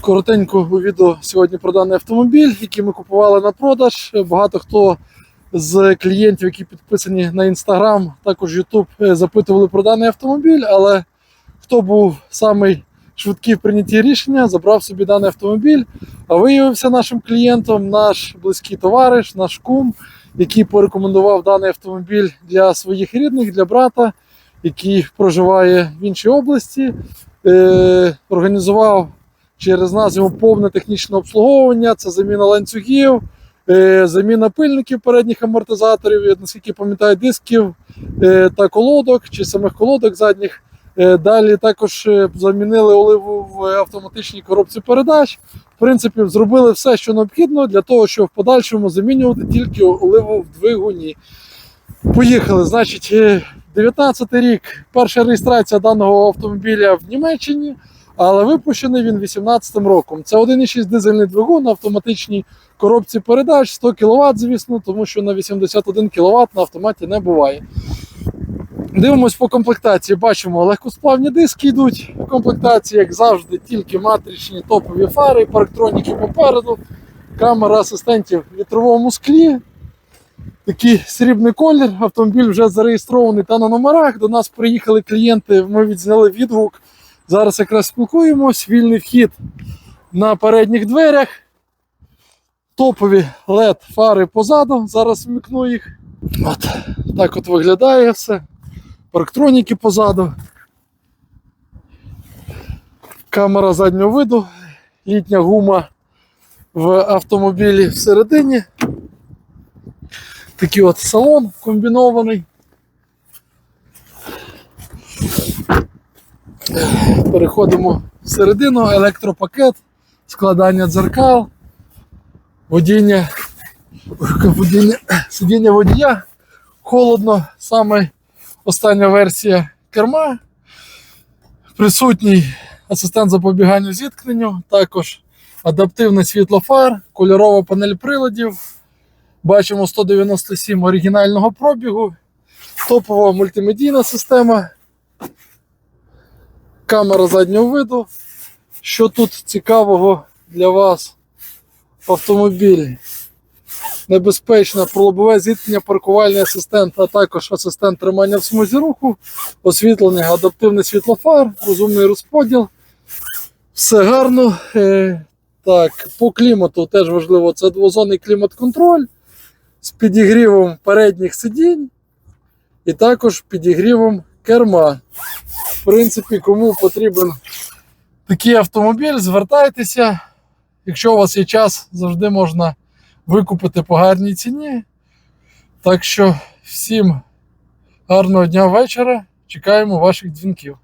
Коротенько у відео сьогодні про даний автомобіль, який ми купували на продаж. Багато хто з клієнтів, які підписані на Instagram, також YouTube, е, запитували про даний автомобіль, але хто був самий швидкий в прийнятті рішення, забрав собі даний автомобіль, а виявився нашим клієнтом наш близький товариш, наш кум, який порекомендував даний автомобіль для своїх рідних, для брата, який проживає в іншій області. Е, організував через нас йому повне технічне обслуговування, це заміна ланцюгів, е, заміна пильників передніх амортизаторів, наскільки пам'ятаю, дисків е, та колодок чи самих колодок задніх. Далі також замінили оливу в автоматичній коробці передач. В принципі, зробили все, що необхідно для того, щоб в подальшому замінювати тільки оливу в двигуні. Поїхали. Значить, 19 рік. Перша реєстрація даного автомобіля в Німеччині, але випущений він 18 роком. Це 1,6 дизельний двигун на автоматичній коробці передач, 100 кВт, звісно, тому що на 81 кВт на автоматі не буває. Дивимось по комплектації. Бачимо, легкосплавні диски йдуть в комплектації, як завжди, тільки матричні топові фари, парктроніки попереду, камера асистентів в вітровому склі. Такий срібний колір. Автомобіль вже зареєстрований та на номерах. До нас приїхали клієнти. Ми відзняли відгук. Зараз якраз спілкуємось. Вільний вхід на передніх дверях. Топові LED фари позаду. Зараз вмикну їх. От так от виглядає все. Парктроніки позаду. Камера заднього виду, літня гума в автомобілі всередині. Такий от салон комбінований. Переходимо всередину, електропакет, складання дзеркал, водіння, водіння, сидіння водія, холодно, саме остання версія керма. Присутній асистент запобігання зіткненню, також адаптивний світлофар, кольорова панель приладів. Бачимо 197 оригінального пробігу, топова мультимедійна система, камера заднього виду. Що тут цікавого для вас в автомобілі? Небезпечне пролобове зіткнення, паркувальний асистент, а також асистент тримання в смузі руху, освітлення, адаптивний світлофар, розумний розподіл. Все гарно. Е, Так, по клімату теж важливо, це двозонний клімат-контроль з підігрівом передніх сидінь і також підігрівом керма. В принципі, кому потрібен такий автомобіль, звертайтеся. Якщо у вас є час, завжди можна викупити по гарній ціні. Так що всім гарного дня вечора. Чекаємо ваших дзвінків.